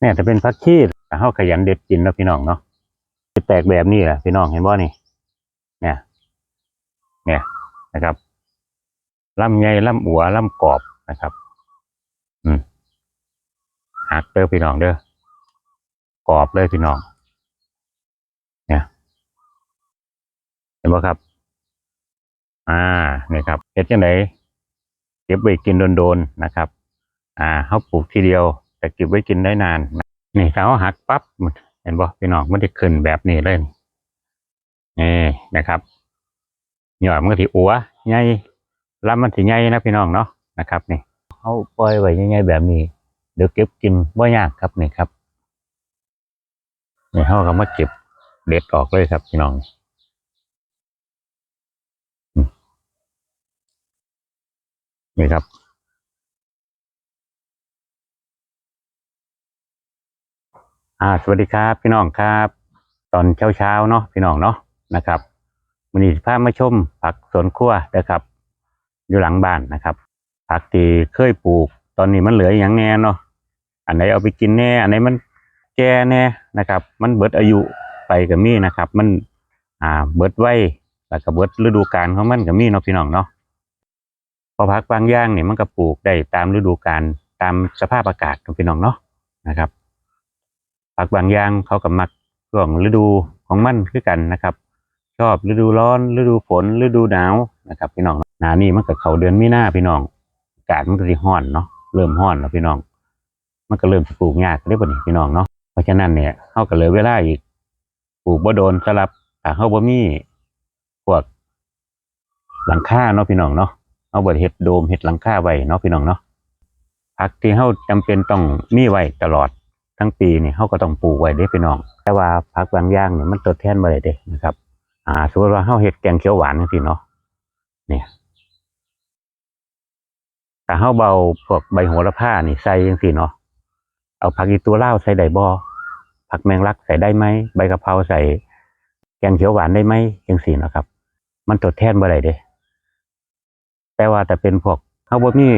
เนี่ยจะเป็นพักชีแต่เฮาขยันเด็ดกินเนาะพี่น้องเนาะจะแตกแบบนี้แหละพี่น้องเห็นบ่นี่เนี่ยเนี่ยนะครับลำไยลำอัวลำกรอบนะครับ อืมหักเด้อพี่น้องเด้อกรอบเลยพี่น้อง เนี่ยเห็นบ่ครับ อ่าเนี่ยครับเฮ็ดจังไดเก็บไว้กินโดนๆนะครับ อ่าเขาปลูกทีเดียว แต่เก็บไว้กินได้นาน นี่เขาหักปั๊บเห็นบ่พี่น้องมันจะขึ้นแบบนี้เลยนี่นะครับหยอมันก็ที่อัวใหญ่ลำมันสิใหญ่นะพี่น้องเนาะนะครับนี่เขาปล่อยไว้ใหญ่ๆแบบนี้ เดี๋ยวเก็บกินบ่ยากครับนี่ครับนี่เขาก็มาเก็บเด็ดออกเลยครับพี่น้องนี่ครับ อ่าสวัสดีครับพี่น้องครับ ตอนเช้าเช้าๆเนาะพี่น้องเนาะนะครับวันนี้พามาชมผักสวนครัวนะครับ อยู่หลังบ้านนะครับ ผักที่เคยปลูก ตอนนี้มันเหลืออย่างแน่เนาะอันไหนเอาไปกินแน่ อันไหนมันแก่แน่นะครับ มันเบิดอายุไปกับมี่นะครับ มันอ่าเบิดไว้แล้วก็เบิดฤดูกาลของมันกับมี่เนาะพี่น้องเนาะพอพักบางอย่างเนี่ยมันก็ปลูกได้ตามฤดูกาลตามสภาพอากาศของพี่น้องเนาะนะครับ ผักบางอย่างเขาก็มักช่วงฤดูของมันคือกันนะครับ ชอบฤดูร้อน ฤดูฝนฤดูหนาวนะครับ พี่น้องหนานี่มันก็เขาเดือนมีนาพี่น้องอากาศมันก็สิร้อนเนาะเริ่มร้อนแล้วพี่น้อง มันก็เริ่มปลูกยากได้บ่นี่พี่น้องเนาะเพราะฉะนั้นเนี่ยเขาก็เหลยเวลาอีกปลูกบ่โดนสลับถ้าเขาบ่มีพวกหลังคาเนาะพี่น้องเนาะเอาบิดเห็ดโดมเห็ดหลังคาไว้เนาะพี่น้องเนาะผักที่เฮาจำเป็นต้องมีไว้ตลอด ทั้งปีนี่เฮาก็ต้องปลูกไว้เด้พี่น้อง แต่ว่าผักบางอย่างเนี่ยมันทดแทนบ่ได้เด้นะครับ อ่าสมมติว่าเฮาเฮ็ดแกงเขียวหวานจังซี่เนาะเนี่ยถ้าเฮาเบาพวกใบโหระพานี่ใส่จังซี่เนาะเอาผักอีตัวเลาใส่ได้บ่ผักแมงลักใส่ได้ไหมใบกะเพราใส่แกงเขียวหวานได้ไหมจังซี่เนาะครับ มันทดแทนบ่ได้เด้แต่ว่าแต่เป็นพวกเขาบ่มี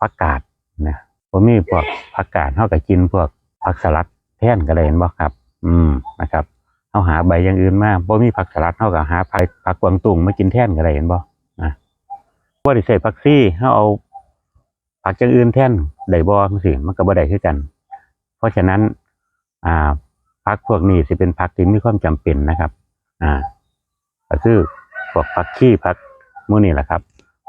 ผักกาดนะบ่มีพวกผักกาดเฮาก็กินพวก ผักสลัดแท่นก็ได้เห็นบ่ครับ อืมนะครับเฮาหาใบอย่างอื่นมาบ่มีผักสลัดเฮาก็หาผักผักกวางตุ้งมากินแท่นก็ได้เห็นบ่นะบ่ได้ใส่ผักซี่เฮาเอาผักอย่างอื่นแท่นได้บ่จังซี่มันก็บ่ได้คือกัน เพราะฉะนั้น อ่าผักพวกนี้สิเป็นผักที่มีความจำเป็นนะครับ อ่า ก็คือพวกผักชีผักมื้นี้แหละครับ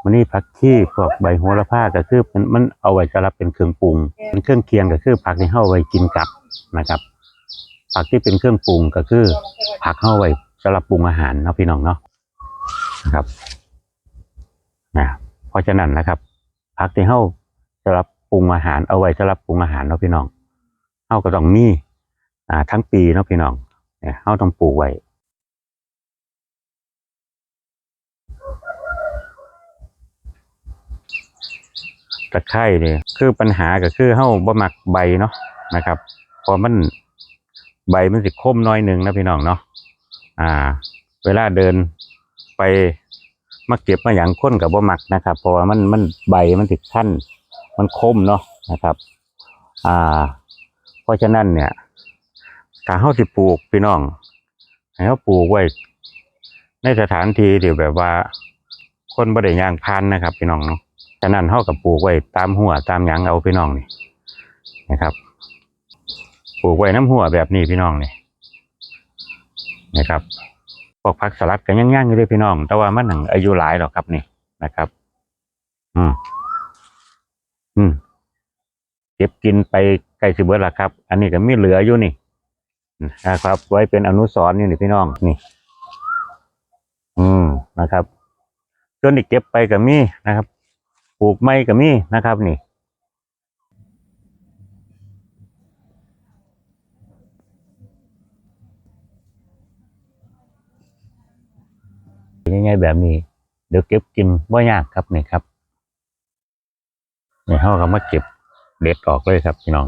มันนี่ผักชีพวกใบโหระพาก็คือมันมันเอาไว้สำหรับเป็นเครื่องปรุง เป็นเครื่องเคียงก็คือผักที่เฮาไว้กินกับนะครับ ผักที่เป็นเครื่องปรุงก็คือ ผักเฮาไว้สำหรับปรุงอาหารเนาะพี่น้องเนาะนะครับนะเพราะฉะนั้นนะครับ ผักที่เฮาสำหรับปรุงอาหารเอาไว้สำหรับปรุงอาหารเนาะพี่น้องเฮาก็ต้องมีอ่าทั้งปีเนาะพี่น้องเนี่ยเฮาต้องปลูกไว้ ตะไคร่เนี่ยคือปัญหาก็คือเฮาบ่มักใบเนาะนะครับเพอมันใบมันสิคมน้อยหนึ่งนะพี่น้องเนาะอ่า เวลาเดินไปมาเก็บมาอย่างค้นกับบ่มักนะครับ เพราะว่ามันมันใบมันติดขั้นมันคมเนาะนะครับ อ่า เพราะฉะนั้นเนี่ยถ้าเฮาสิปลูกพี่น้องให้เฮาปลูกไว้ในสถานที่ที่แบบว่า คนบ่ได้ย่างพานนะครับ พี่น้องเนาะ ฉะนั้นเฮากับปลูกไว้ตามหัวตามหยังเอาพี่น้องนี่นะครับปลูกไว้น้ำหัวแบบนี้พี่น้องนี่นะครับพวกผักสลัดก็ยังย่างอยู่เลยพี่น้อง แต่ว่ามันหนังอายุหลายหรอกครับนี่นะครับ อืมอืมเก็บกินไปไกลสิเบิดละครับ อันนี้ก็มีเหลืออยู่นี่นะครับ ไว้เป็นอนุสรณ์อยู่นี่พี่น้องนี่ อืมนะครับส่วนอีกเก็บไปก็มีนะครับ ปลูกไม้ก็มีนะครับนี่ง่ายๆแบบนี้ เดี๋ยวเก็บกินว่ายากครับนี่ครับนี่เขาก็มาเก็บเด็ดออกเลยครับพี่น้อง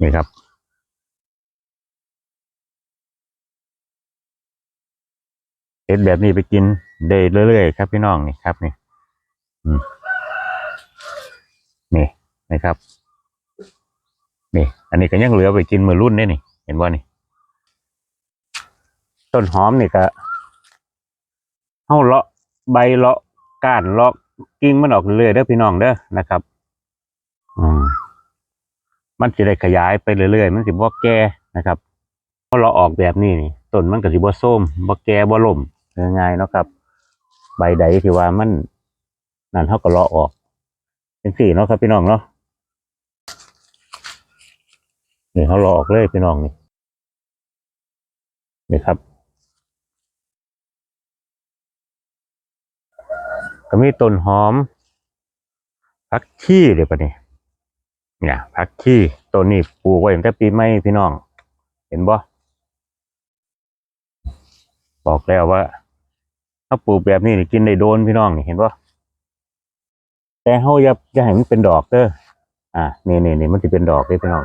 นี่ครับ เห็ ดแบบนี้ไปกินได้เรื่อยๆครับพี่น้องนี่ครับนี่อืมนะครับ นี่ อันนี้ก็ยังเหลือไปกินมือรุ่นได้นี่ เห็นว่านี่ ต้นหอมนี่ก็เฮาเลาะใบเลาะก้านเลาะกิ่งมันออกเรื่อยๆเด้อพี่น้องเด้อนะครับ อืมมันจะได้ขยายไปเรื่อยๆ มันสิบ่แก่นะครับพอเราออกแบบนี้นี่ต้นมันก็สิบ่ส้มบ่แก่บ่ล่ม ง่ายๆเนาะครับ ใบใดที่ว่ามันนั่นเฮาก็เลาะออก เป็นสี่เนาะครับพี่น้องเนาะนี่เขาเลาะออกเลยพี่น้องนี่นี่ครับก็มีต้นหอมผักชีเดี๋ยวปะนี่เนี่ยผักชีต้นนี้ปลูกไว้ตั้งแต่ปีใหม่พี่น้อง เห็นบ่บอกแล้วว่า ถ้าปลูกแบบนี้นี่กินได้โดนพี่น้องนี่เห็นบ่แต่เฮาอย่าอย่าให้มันเป็นดอกเด้ออ่านี่นี่นี่มันจะเป็นดอกเด้พี่น้อง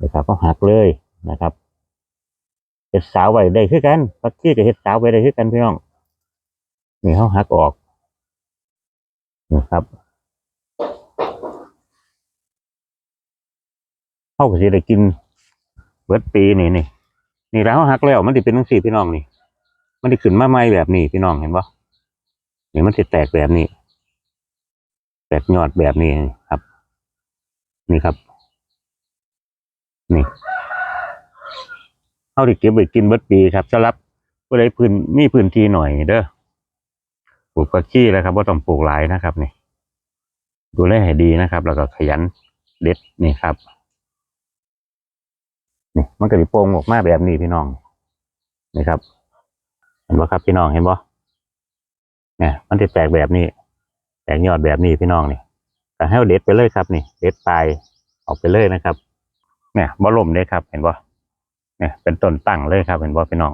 นี่ครับก็หักเลยนะครับเฮ็ดสาวไว้ได้คือกันผักชีก็เฮ็ดสาวไว้ได้คือกันพี่น้องนี่เฮาหักออกนี่ครับเขาก็สิได้กินเบิดปีนี่นี่นี่แล้วหักแล้วมันสิเป็นทั้งสี่พี่น้องนี่ มันสิขึ้นมาใหม่แบบนี้พี่น้องเห็นปะนี่มันสิแตกแบบนี้ แตกยอดแบบนี้ครับ นี่ครับ นี่เขาได้เก็บไว้กินเบิดปีครับสำหรับผู้ใดพื้นมีพื้นที่หน่อยเด้อปลูกผักชีแล้วครับว่าต้องปลูกหลายนะครับนี่ดูแลให้ดีนะครับ แล้วก็ขยันเด็ดนี่ครับนี่มันก็สิโป่งออกมาแบบนี้พี่น้องนี่ครับ เห็นบ่ครับพี่น้องเห็นบ่เนี่ยมันจะแตกแบบนี้ แตกยอดแบบนี้พี่น้องนี่ก็ให้เอาเด็ดไปเลยครับนี่ เด็ดปลายออกไปเลยนะครับ เนี่ยบ่ล่มเลยครับ เห็นบ่เนี่ย เป็นต้นตั้งเลยครับ เห็นบ่พี่น้อง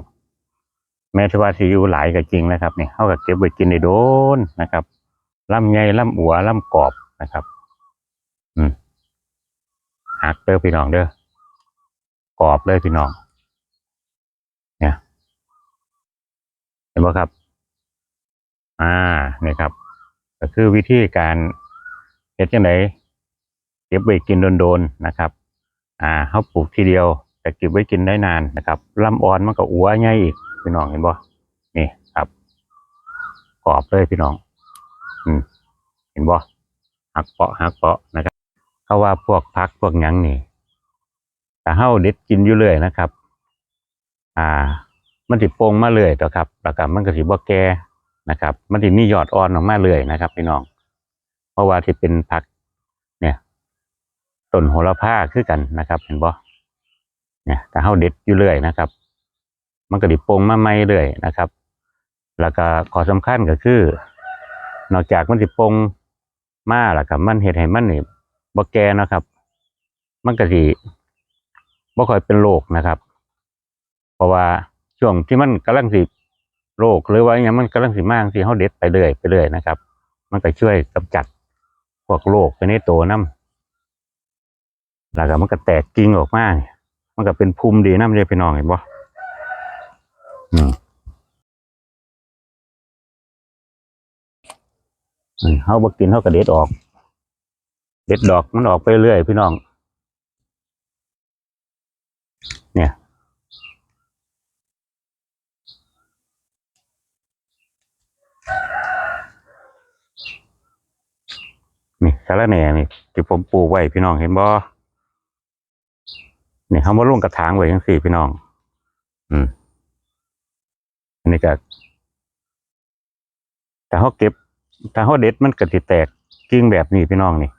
แม้ที่ว่าสิอยู่หลายก็จริงนะครับนี่เขาก็เก็บไว้กินได้โดนนะครับลำไยลำอัวลำกรอบนะครับ อืมหักเด้อพี่น้องเด้อกรอบเลยพี่น้อง เนี่ย เห็นไหมครับ อ่านี่ครับ ก็คือวิธีการเฮ็ดจังไดเก็บไว้กินโดนๆนะครับ อ่าเขาปลูกทีเดียว แต่เก็บไว้กินได้นานนะครับลำอ่อนมันก็อัวใหญ่อีกพี่น้องเห็นบ่นี่ครับกรอบเลยพี่น้อง อืม เห็นบ่หักเปาะหักเปาะนะครับเขาว่าพวกพักพวกยังนี่แต่เฮาเด็ดกินอยู่เรื่อยนะครับ อ่า มันสิโป่งมาเรื่อยต่อครับแล้วก็มันก็สิบ่แก่นะครับ มันสิมียอดอ่อนออกมาเรื่อยนะครับพี่น้อง เพราะว่าที่เป็นผัก เนี่ยต้นโหระพาคือกันนะครับ เห็นบ่เนี่ยแต่เฮาเด็ดอยู่เรื่อยนะครับ มันก็สิโป่งมาใหม่เรื่อยนะครับ แล้วก็ขอสำคัญก็คือ นอกจากมันสิโป่งมาแล้วก็มันเฮ็ดให้มันนี่บ่แก่นะครับ มันก็สิบ่ค่อยเป็นโรคนะครับ เพราะว่า ช่วงที่มันกำลังสิโรคหรือว่าอหยังมันกำลังสิมากสิเฮาเด็ดไปเรื่อยไปเรื่อยนะครับ มันก็ช่วยกำจัดพวกโรคไปในตัวน้ำแล้วก็มันก็แตกกิ่งออกมาเนี่ยมันก็เป็นภูมิดีน้ำเลยพี่น้องเห็นบ่อืมเฮาบ่กินเฮาก็เด็ดออก เด็ดดอกมันออกไปเรื่อยพี่น้อง เนี่ย นี่สาระแหน่นี่ที่ผมปลูกไว้พี่น้องเห็นบ่นี่เขามาลงกระถางไว้ยังสี่พี่น้อง อืมอันนี้ก็ถ้าเขาเก็บถ้าเขาเด็ดมันก็สิแตกกิ่งแบบนี้พี่น้องนี่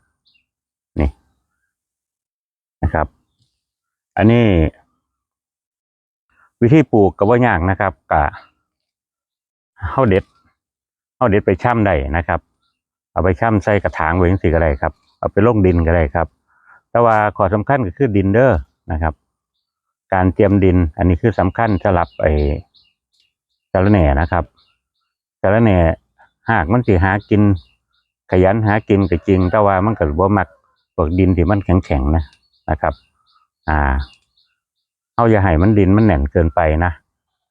นี่นะครับ อันนี้วิธีปลูกก็บ่ยากนะครับกะเฮาเด็ดเฮาเด็ดไปช่ำได้นะครับ เอาไปช่ำใส่กระถางไว้จังซี่ก็ได้ครับ เอาไปลงดินก็ได้ครับ แต่ว่าข้อสำคัญก็คือดินเด้อนะครับ การเตรียมดิน อันนี้คือสำคัญสำหรับไอ้สาระแหน่นะครับสาระแหน่หากมันสิหากิน ขยันหากินก็จริง แต่ว่ามันก็บ่มักพวกดินที่มันแข็งๆนะนะครับ อ่าเอาอย่าให้มันดินมันแน่นเกินไปนะ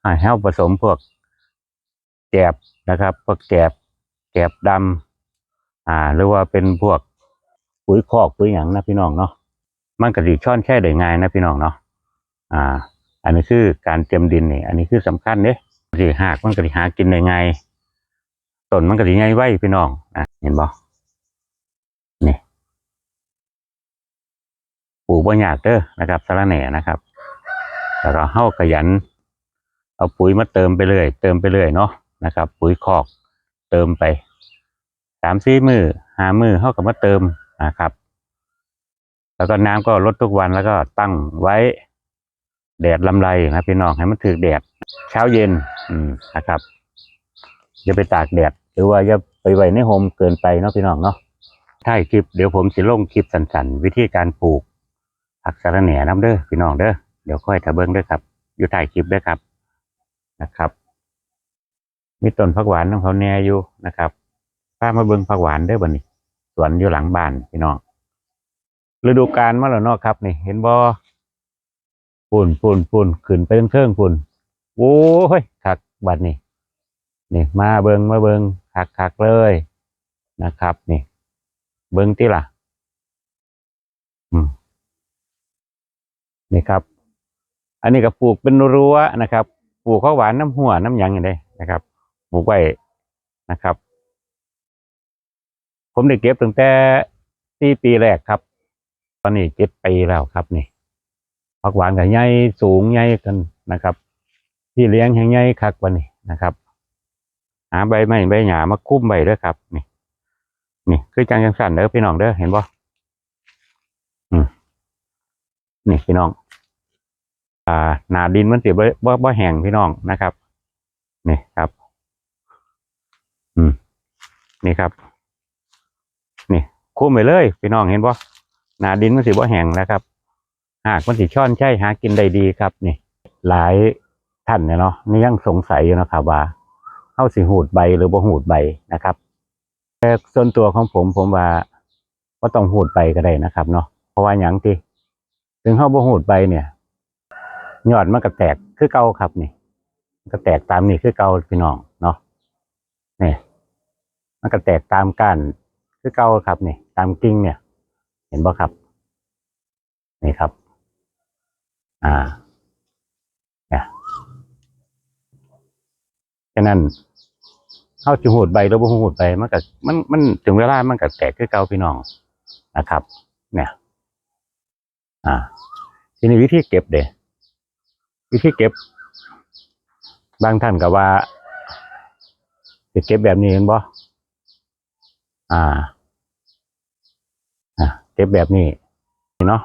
ให้เฮาผสมพวกแกบนะครับ พวกแกบแกบดำ อ่า หรือว่าเป็นพวกปุ๋ยคอกปุ๋ยหยังนะพี่น้องเนาะมันก็สิช่อนแช่ได้ง่ายนะพี่น้องเนาะอ่า อันนี้คือการเตรียมดินนี่อันนี้คือสำคัญเด้สิหากมันก็สิหากินได้ง่ายต้นมันก็สิง่ายไว้พี่น้องนะเห็นบ่นี่ปลูกบ่ยากเด้อนะครับสาระแหน่นะครับแล้วก็เฮาขยัน เอาปุ๋ยมาเติมไปเรื่อยเติมไปเรื่อยเนาะนะครับ ปุ๋ยคอกเติมไป สามสี่มือห้ามือเฮาก็มาเติมนะครับ แล้วก็น้ำก็ลดทุกวันแล้วก็ตั้งไว้ แดดลำไรนะพี่น้องให้มันถือแดด เช้าเย็นอืมนะครับอย่าไปตากแดดหรือว่าอย่าไปไว้ในโฮมเกินไปเนาะพี่น้องเนาะท้ายคลิปเดี๋ยวผมสิลงคลิปสั้นๆวิธีการปลูกผักสะระแหน่น้ำเด้อพี่น้องเด้อเดี๋ยวค่อยถ้าเบิ้งเด้อครับ อยู่ท้ายคลิปเด้อครับนะครับ มีต้นผักหวานของเขาแน่อยู่นะครับ้ามาเบิ้งผักหวานเด้บัดนี้สวนอยู่หลังบ้านพี่น้องฤดูกาลมาแล้วเนาะครับ นี่ เห็นบ่ปุ่นปุ่นปุ่นขึ้นไปเทิงๆปุ่นโอ้ยคักบัดนี้นี่มาเบิงมาเบิงคักคักเลยนะครับ นี่ เบิงที่ล่ะ อืมนี่ครับ อันนี้ก็ปลูกเป็นรั้วนะครับ ปลูกข้าวหวานน้ำหัวน้ำหยังอย่างนี้นะครับปลูกไว้นะครับ ผมได้เก็บตั้งแต่สี่ปีแรกครับ ตอนนี้เจ็ดปีแล้วครับนี่ผักหวานกับใหญ่สูงใหญ่กันนะครับ ที่เลี้ยงแห่งใหญ่คักวันนี้นะครับหาใบไม้ใบหญ้ามาคุ้มใบด้วยครับ นี่นี่คือจังจังสั่นเด้อพี่น้องเด้อเห็นบ่อืมนี่พี่น้อง อ่า หนาดินมันสิบ่บ่บ่แห้งพี่น้องนะครับ นี่ครับ อืม นี่ครับ คุ้มไปเลยพี่น้องเห็นบ่หนาดินมันสิบ่แห้งนะครับ หากมันสิช่อนใช่หากินได้ดีครับนี่ หลายท่านเนี่ยเนาะนี่ยังสงสัยอยู่นะครับว่าเฮาสิหูดใบหรือบ่หูดใบนะครับ แต่ส่วนตัวของผมผมว่าว่าต้องหูดใบก็ได้นะครับ เนาะเพราะว่าหยังที่ถึงเฮาบ่หูดใบเนี่ยยอดมันก็แตกคือเก่าครับนี่มันก็แตกตามนี่คือเก่าพี่น้องเนาะนี่มันก็แตกตามก้านคือเก่าครับนี่ ตามกิ่งเนี่ย เห็นบ่ครับ นี่ครับ อ่าเนี่ยฉะนั้นเข้าจูหูดใบแล้วบ่หูดใบมันก็มันมันถึงเวลามันก็แตกคือเก่าพี่น้องนะครับ เนี่ย อ่า ทีนี้วิธีเก็บเด้วิธีเก็บบางท่านก็ว่าจะเก็บแบบนี้เห็นบ่อ่า เก็บแบบนี้นี่เนาะ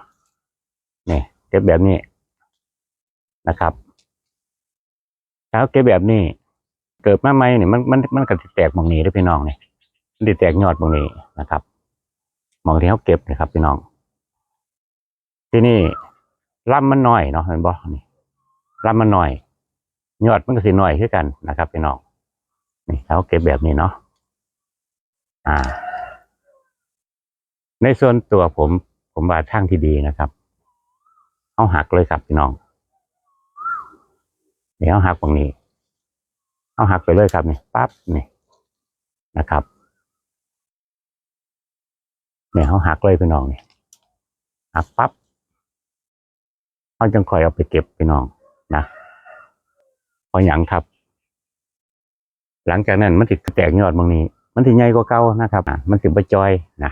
นี่เก็บแบบนี้นะครับแล้วเก็บแบบนี้ เกิดมาใหม่เนี่ยมันมันมันก็สิแตกหมองนี้ด้อพี่น้องเนี่ยมันสิแตกยอดหมองนี้นะครับมองที่เขาเก็บนะครับ พี่น้อง ที่นี่ลำมันหน้อยเนาะเห็นบ่นี่รับมันหน่อย ยอดมันก็สิหน่อยขึ้นกันนะครับ พี่น้องนี่เขาเก็บแบบนี้เนาะอ่า ในส่วนตัวผมผมว่าทางที่ดีนะครับเอาหักเลยครับพี่น้องเดี๋ยวเอาหักตรงนี้เอาหักไปเลยครับนี่ปั๊บนี่นะครับเนี่ยเขาหักเลยพี่น้องนี่หักปั๊บเขาจึงคอยเอาไปเก็บพี่น้องนะพออย่างครับ หลังจากนั้นมันติดแตกยอดบางนี้ มันถึงใหญ่กว่าเก่านะครับมันถึงไปจอยนะ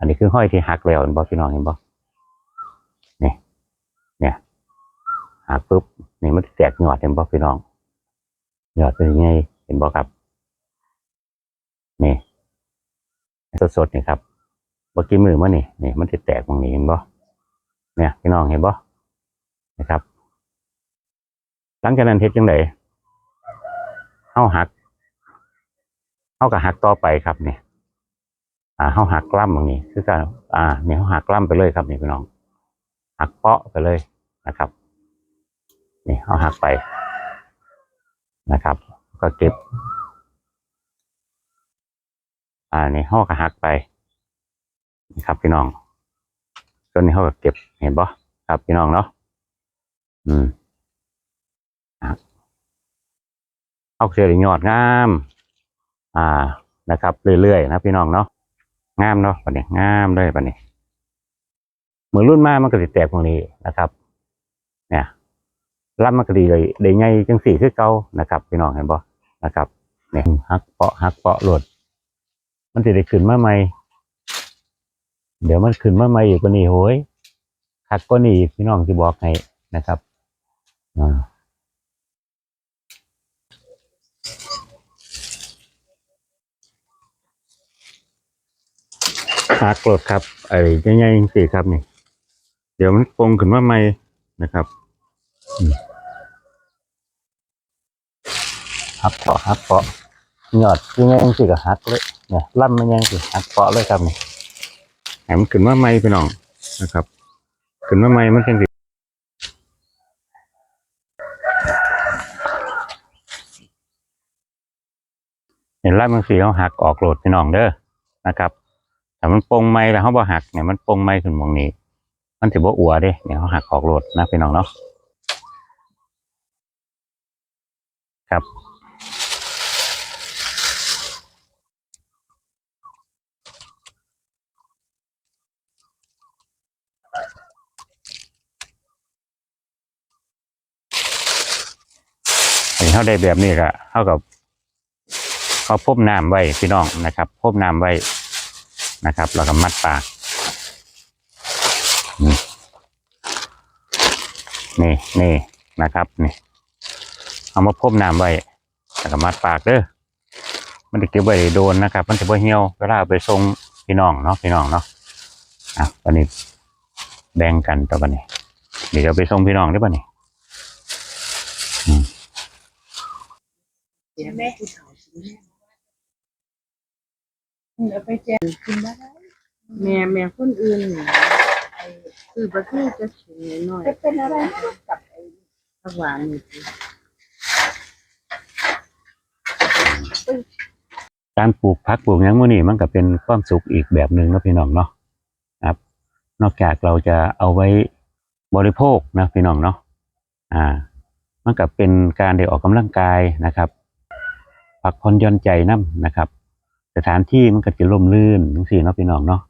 อันนี้คือห้อยที่หักแล้วเห็นบ่พี่น้องเห็นบ่นี่เนี่ยหักปุ๊บนี่มันแตกยอดเห็นบ่พี่น้องยอดเป็นยังไงเห็นบ่ครับนี่สดๆนี่ครับบ่กี่มือมานี่นี่มันสิแตกบางนี้เห็นบ่เนี่ยพี่น้องเห็นบ่นะครับ หลังจากนั้นเฮ็ดจังไดเฮาหักเฮาก็หักต่อไปครับนี่ อ่าเฮาหักกล้ำตรงนี้คือการอ่านี่เฮาหักกล้ำไปเลยครับนี่พี่น้องหักเปาะไปเลยนะครับ นี่เฮาหักไปนะครับ ก็เก็บ อ่านี่เฮาก็หักไปนี่ครับ พี่น้องส่วนนี้เฮาก็เก็บเห็นบ่ครับพี่น้องเนาะอืมเอาเสียยอดงาม อ่า นะครับ เรื่อยๆ นะพี่น้องเนาะ งามเนาะบัดนี้งามเลยบัดนี้เหมือนรุ่นมามันก็สิแตกตรงนี้นะครับ เนี่ยลำมันก็ดีเลยได้ใหญ่จังสี่คือเก่านะครับพี่น้องเห็นบ่นะครับเนี่ยหักเปาะหักเปาะหลด มันจะได้ขึ้นมาใหม่เดี๋ยวมันขึ้นมาใหม่อีกกว่านี้โหยคักกว่านี้อีกพี่น้องจะบอกให้นะครับอ่า หักโหลดครับไอ้ใหญ่ๆจังสี่ครับนี่ เดี๋ยวมันปงขึ้นมาใหม่นะครับอืมหักเปาะหักเปาะยอดยังไงจังสี่ก็หักเลยเนี่ยล่ำมันยังสิหักเปาะเลยครับนี่ให้มันขึ้นมาใหม่พี่น้องนะครับ ขึ้นมาใหม่มันจังสิเห็นล่ำมันสีเขาหักออกโหลดพี่น้องเด้อนะครับ ถ้ามันปงใหม่แล้วเขาบ่หักเนี่ยมันปงใหม่ขึ้นมองนี้ มันถือว่าอัวเด้เนี่ยเขาหักออกโหลดนะพี่น้องเนาะครับอันนี้เขาได้แบบนี้ก็เท่ากับเขาพบน้ำไว้พี่น้องนะครับพบน้ำไว้ นะครับแล้วก็มัดปากนี่นี่นะครับนี่เอามาพรมน้ำไว้แล้วก็มัดปากเด้อมันจะเก็บไว้โดนนะครับ มันจะบ่เหี่ยวเวลาไปส่งพี่น้องเนาะพี่น้องเนาะอะวันนี้แบ่งกันต่อวันนี้เดี๋ยวไปส่งพี่น้องได้ป่ะนี่เดี๋ยวแม่กู เผาชิ้นแม่เดี๋ยวไปแจกกินได้แม่แม่คนอื่นนี่ไอ้คือประเทศจะสูงหน่อยเป็นอะไรกับไอ้ผักหวานนี่สิการปลูกผักปลูกหยังมื้อนี้มันก็เป็นความสุขอีกแบบหนึ่งเนาะพี่น้องเนาะครับ นอกจากเราจะเอาไว้บริโภคนะพี่น้องเนาะอ่า มันก็เป็นการได้ออกกำลังกายนะครับ พักผ่อนหย่อนใจน้ำนะครับ สถานที่มันก็จะร่มรื่นจังสี่เนาะพี่น้องเนาะ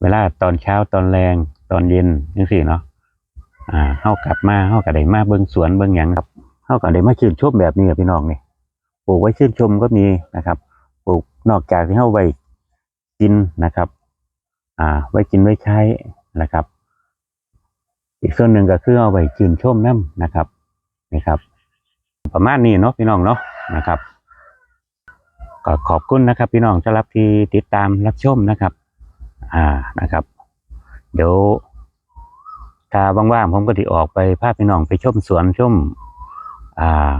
เวลาตอนเช้าตอนแรงตอนเย็นจังสี่เนาะอ่าเฮากลับมาเฮาก็ได้มาเบิ่งสวนเบิ่งหยังครับเฮาก็ได้มาชื่นชมแบบนี้อะพี่น้องนี่ปลูกไว้ชื่นชมก็มีนะครับปลูกนอกจากที่เฮาไว้กินนะครับ อ่า ไว้กินไว้ใช้นะครับ อีกส่วนหนึ่งก็คือเอาไว้ชื่นชมน้ำนะครับนี่ครับ ประมาณนี้เนาะพี่น้องเนาะนะครับ ก็ขอบคุณนะครับ พี่น้องสำหรับที่ติดตามรับชมนะครับ อ่านะครับ เดี๋ยวถ้าว่างๆผมก็จะออกไปพาพี่น้องไปชมสวนชมอ่า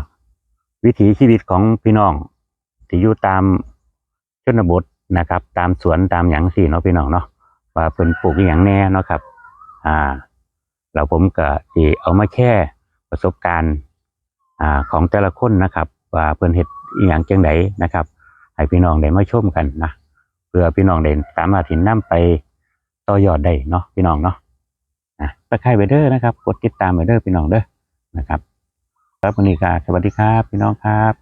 วิถีชีวิตของพี่น้องที่อยู่ตามชนบทนะครับ ตามสวนตามหยังสี่เนาะพี่น้องเนาะว่าเพิ่นปลูกอหย่างแน่เนาะครับ อ่าแล้วผมก็ที่เอามาแค่ประสบการณ์อ่าของแต่ละคนนะครับ ว่าเพิ่นเฮ็ดอหย่างจังไดนะครับ ให้พี่น้องได้มาชมกันนะเพื่อพี่น้องได้สามารถถินนำไปต่อยอดได้เนาะพี่น้องเนาะนะถ้าใครไปเด้อนะครับ กดติดตามไปเด้อพี่น้องเด้อนะครับครับวันนี้กาสวัสดีครับพี่น้องครับ